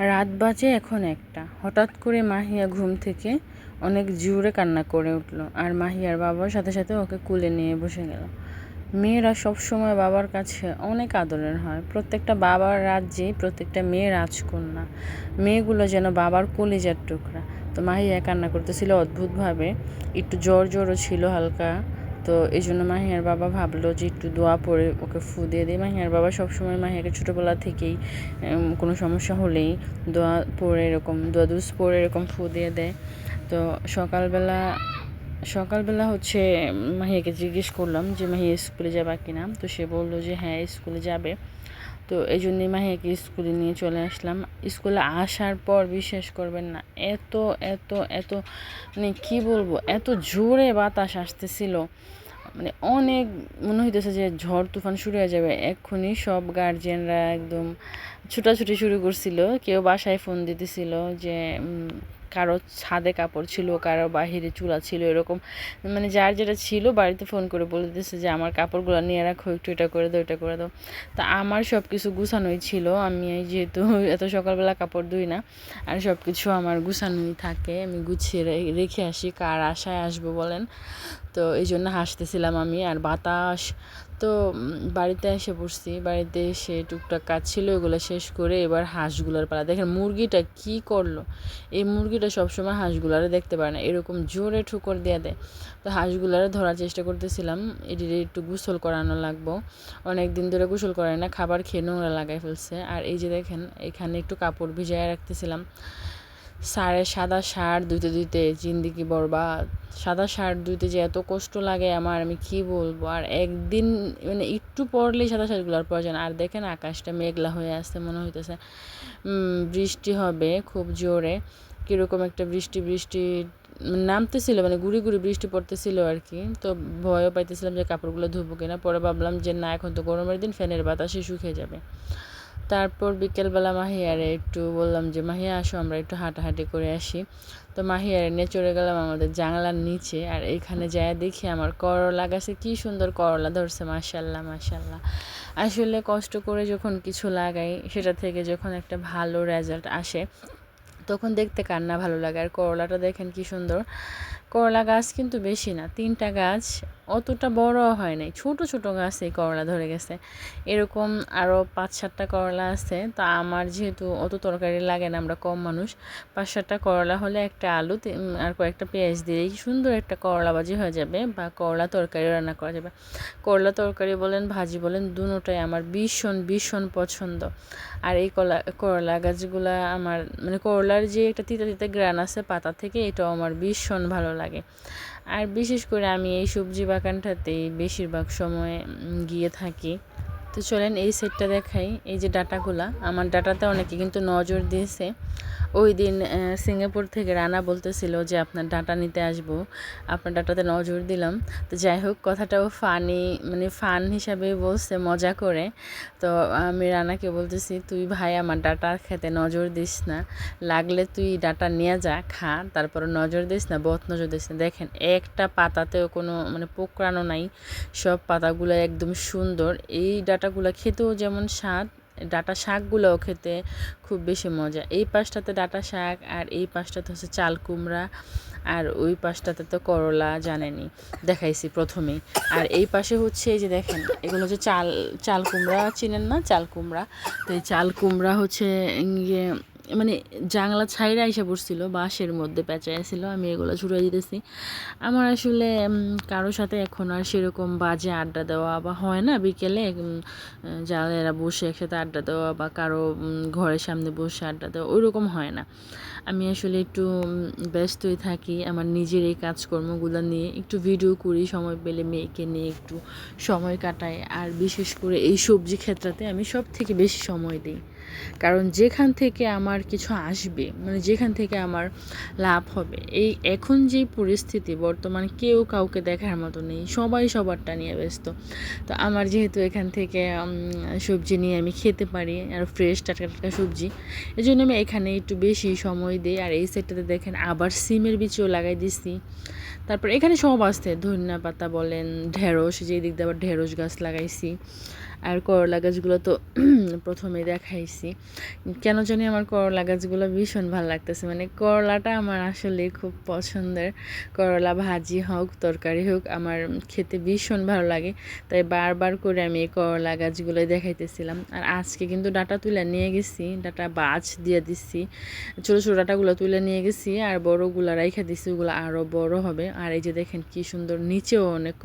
রাত বাজে এখন একটা। হঠাৎ করে মাহিয়া ঘুম থেকে অনেক জোরে কান্না করে উঠল আর মাহিয়ার বাবার সাথে সাথে ওকে কুলে নিয়ে বসে গেল। মেয়েরা সব সময় বাবার কাছে অনেক আদরের হয়। প্রত্যেকটা বাবার রাজ্যে প্রত্যেকটা মেয়ে রাজকন্যা। মেয়েগুলো যেন বাবার কলিজার টুকরা। তো মাহিয়া কান্না করতেছিল অদ্ভুতভাবে। একটু জ্বর জ্বরও ছিল হালকা। তো এই জন্য মাহিয়ার বাবা ভাবলো যে একটু দোয়া পড়ে ওকে ফু দিয়ে দিই। মাহিয়ার বাবা সবসময় মাহিয়াকে ছোটোবেলা থেকেই কোনো সমস্যা হলেই দোয়া পড়ে এরকম, দোয়া দুস পড়ে এরকম ফু দিয়ে দেয়। তো সকালবেলা সকালবেলা হচ্ছে মাহিয়াকে জিজ্ঞেস করলাম যে মাহিয়া স্কুলে যাবা কিনা? তো সে বলল যে হ্যাঁ স্কুলে যাবে। তো এই জন্যই মাহিয়াকে স্কুলে নিয়ে চলে আসলাম। স্কুলে আসার পর বিশ্বাস করবেন না, এত এত এত মানে কী বলব, এত জোরে বাতাস আসতেছিল। মানে অনেক মনে হইতেছে যে ঝড় তুফান শুরু হয়ে যাবে, এক্ষুনি সব গার্জিয়ানরা একদম ছুটাছুটি শুরু করছিল, কেউ বাসায় ফোন দিতেছিল যে কারও ছাদে কাপড় ছিল, কারও বাহিরে চুলা ছিল, এরকম। মানে যার যেটা ছিল বাড়িতে ফোন করে বলে দিতেছে যে, আমার কাপড়গুলো নিয়ে রাখো, একটু এটা করে দাও, এটা করে দাও। তা আমার সব কিছু গুছানোই ছিল। আমি যেহেতু এত সকালবেলা কাপড় ধুই না, আর সব কিছু আমার গুছানোই থাকে। আমি গুছিয়ে রেখে আসি, কার আশায় আসব বলেন। তো এই জন্য হাসতেছিলাম আমি, আর বাতাস তো বাড়িতে এসে পড়ছি। বাড়িতে এসে টুকটাক কাজ ছিল ওগুলো শেষ করে এবার হাঁসগুলোর পালা। দেখেন মুরগিটা কি করল? এই মুরগিটা সবসময় হাঁসগুলারে দেখতে পারে না, এরকম জোরে ঠুকর দেওয়া দেয়। তো হাঁসগুলারে ধরার চেষ্টা করতেছিলাম, এটির একটু গোসল করানো লাগবো। অনেক দিন ধরে গোসল করে না, খাবার খেয়ে নোংরা লাগাই ফেলছে। আর এই যে দেখেন, এখানে একটু কাপড় ভিজায় রাখতেছিলাম। সারে সাদা শার্ট ধুইতে ধুইতে জিন্দিগি বরবাদ। সাদা শার্ট ধুইতে যে এত কষ্ট লাগে আমার, আমি কি বলব? আর একদিন মানে একটু পরলেই সাদা শার্টগুলোর প্রয়োজন আর দেখেন আকাশটা মেঘলা হয়ে আসতে মনে হইতেছে বৃষ্টি হবে খুব জোরে। কীরকম একটা বৃষ্টি বৃষ্টি নামতেছিল মানে গুড়ি গুড়ি বৃষ্টি পড়তেছিল আর কি। তো ভয়ও পাইতেছিলাম যে কাপড়গুলো ধুবো কিনা। পরে ভাবলাম যে না, এখন তো গরমের দিন, ফ্যানের বাতাসে শুকিয়ে যাবে। তারপর বিকেলবেলা মাহিয়ারে একটু বললাম যে, মাহিয়া, আসো, আমরা একটু হাঁটাহাঁটি করে আসি। তো মাহিয়ারে নিয়ে চলে গেলাম আমাদের জানলার নিচে। আর এখানে যায় দেখি আমার করলা গাছে কী সুন্দর করলা ধরছে মাসাল্লাহ মাসাল্লাহ আসলে কষ্ট করে যখন কিছু লাগাই, সেটা থেকে যখন একটা ভালো রেজাল্ট আসে, তখন দেখতে কার না ভালো লাগে। আর করলাটা দেখেন কি সুন্দর। করলা গাছ কিন্তু বেশি না, তিনটা গাছ অতটা বড় হয় নাই, ছোট ছোট গাছে করলা ধরে গেছে। এরকম আরও পাঁচ সাতটা করলা আছে, তা আমার যেহেতু অত তরকারি লাগে না, আমরা কম মানুষ, পাঁচ সাতটা করলা হলে একটা আলু আর কয়েকটা পেঁয়াজ দিলেই সুন্দর একটা করলা ভাজি হয়ে যাবে বা করলা তরকারি রান্না করা যাবে। করলা তরকারি বলেন, ভাজি বলেন দুটোটাই আমার ভীষণ ভীষণ পছন্দ। আর এই কলা, করলা গাছগুলা আমার মানে করলার যে একটা তিতা তিতা গ্রান আছে পাতা থেকে, এটাও আমার ভীষণ ভালো লাগে আর বিশেষ করে আমি এই সবজি বাগানটাতেই বেশিরভাগ সময় গিয়ে থাকি। তো চলেন এই সেটটা দেখাই, এই যে ডাটাগুলা। আমার ডাটাতে অনেকে কিন্তু নজর দিয়েছে। ওই দিন সিঙ্গাপুর থেকে রানা বলতেছিল যে, আপনার ডাটা নিতে আসব। আপনার ডাটাতে নজর দিলাম। তো যাই হোক, কথাটাও ফানি মানে ফান হিসাবে বলছে, মজা করে। তো আমি রানাকে বলতেছি, তুই ভাই, আমার ডাটা খেতে নজর দিস না। লাগলে তুই ডাটা নিয়ে যা, খা। তারপর নজর দিস না, বত নজর দিস না। দেখেন, একটা পাতাতেও কোনো মানে পোকরানো নাই। সব পাতাগুলো একদম সুন্দর। এই ডাটাগুলো খেতেও যেমন স্বাদ, ডাটা শাকগুলোও খেতে খুব বেশি মজা। এই পাশটাতে ডাটা শাক আর এই পাশটাতে হচ্ছে চাল কুমড়া আর ওই পাশটাতে তো করলা জানেনি দেখাইছি প্রথমেই। আর এই পাশে হচ্ছে এই যে দেখেন, এগুলো হচ্ছে চাল চাল কুমড়া, চিনেন না? চাল কুমড়া। তো এই চাল কুমড়া হচ্ছে ইয়ে মানে জাংলা ছাইরা এসে পড়ছিল, বাঁশের মধ্যে পেঁচায় ছিল, আমি এগুলো ছুটে দিতেছি। আমার আসলে কারোর সাথে এখন আর সেরকম বাজে আড্ডা দেওয়া বা হয় না বিকেলে জালেরা বসে একসাথে আড্ডা দেওয়া বা কারও ঘরের সামনে বসে আড্ডা দেওয়া ওই রকম হয় না। আমি আসলে একটু ব্যস্তই থাকি, আমার নিজের এই কাজকর্মগুলো নিয়ে, একটু ভিডিও করি, সময় পেলে মেয়েকে নিয়ে একটু সময় কাটাই, আর বিশেষ করে এই সবজি ক্ষেত্রতে আমি সব থেকে বেশি সময় দিই। কারণ যেখান থেকে আমার কিছু আসবে মানে যেখান থেকে আমার লাভ হবে, এই এখন যেই পরিস্থিতি, বর্তমান কেউ কাউকে দেখার মতো নেই, সবাই সবারটা নিয়ে ব্যস্ত। তো আমার যেহেতু এখান থেকে সবজি নিয়ে আমি খেতে পারি, আর ফ্রেশ টাটকা টাটকা সবজি এই জন্য আমি এখানে একটু বেশি সময় দিই, আর এই সাইডটাতে দেখেন আবার সিমের বীজও লাগাই দিছি। তারপর এখানে সব আসছে ধনিয়া পাতা বলেন, ঢেঁড়স যে দিক দিয়ে আবার ঢেঁড়স গাছ লাগাইছি। আর করলা গাছগুলো তো প্রথমে দেখাইছি। কেন জানি আমার করলা গাছগুলো ভীষণ ভালো লাগতেছে। মানে করলাটা আমার আসলে খুব পছন্দের। করলা ভাজি হোক, তরকারি হোক, আমার খেতে ভীষণ ভালো লাগে। তাই বারবার করে আমি এই করলা গাছগুলো দেখাইতেছিলাম। আর আজকে কিন্তু ডাটা তুলে নিয়ে গেছি, ডাটা বাছ দিয়ে দিচ্ছি ছোটো ছোটো ডাটাগুলো তুলে নিয়ে গেছি আর বড়গুলো রাইখা দিছি, ওগুলো আরও বড় হবে। আর এই যে দেখেন কি সুন্দর, নিচেও অনেক